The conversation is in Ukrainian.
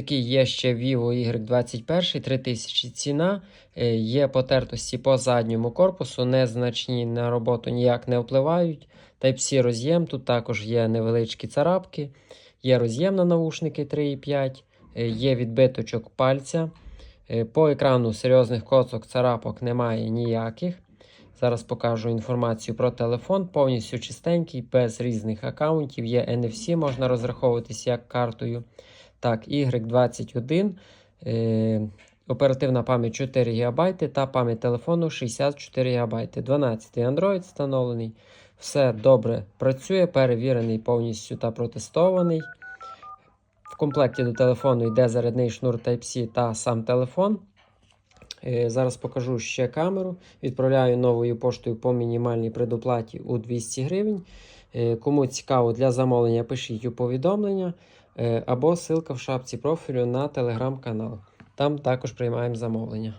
Такий є ще Vivo Y21, 3000 ціна. Е, Є потертості по задньому корпусу, незначні на роботу ніяк не впливають. Type-C роз'єм, тут також є невеличкі царапки, є роз'єм на навушники 3,5, е, є відбиточок пальця. Е, По екрану серйозних коцок царапок немає ніяких. Зараз покажу інформацію про телефон. Повністю чистенький, без різних аккаунтів. Є NFC, можна розраховуватись як картою. Так, Y21. Е, оперативна пам'ять 4 ГБ та пам'ять телефону 64 ГБ. 12 Android встановлений. Все добре працює, перевірений повністю та протестований. В комплекті до телефону йде зарядний шнур Type-C та сам телефон. Е, Зараз покажу ще камеру. Відправляю новою поштою по мінімальній предоплаті у 200 гривень. Е, Кому цікаво для замовлення, пишіть у повідомлення е, або ссылка в шапці профілю на телеграм-канал. Там також приймаємо замовлення.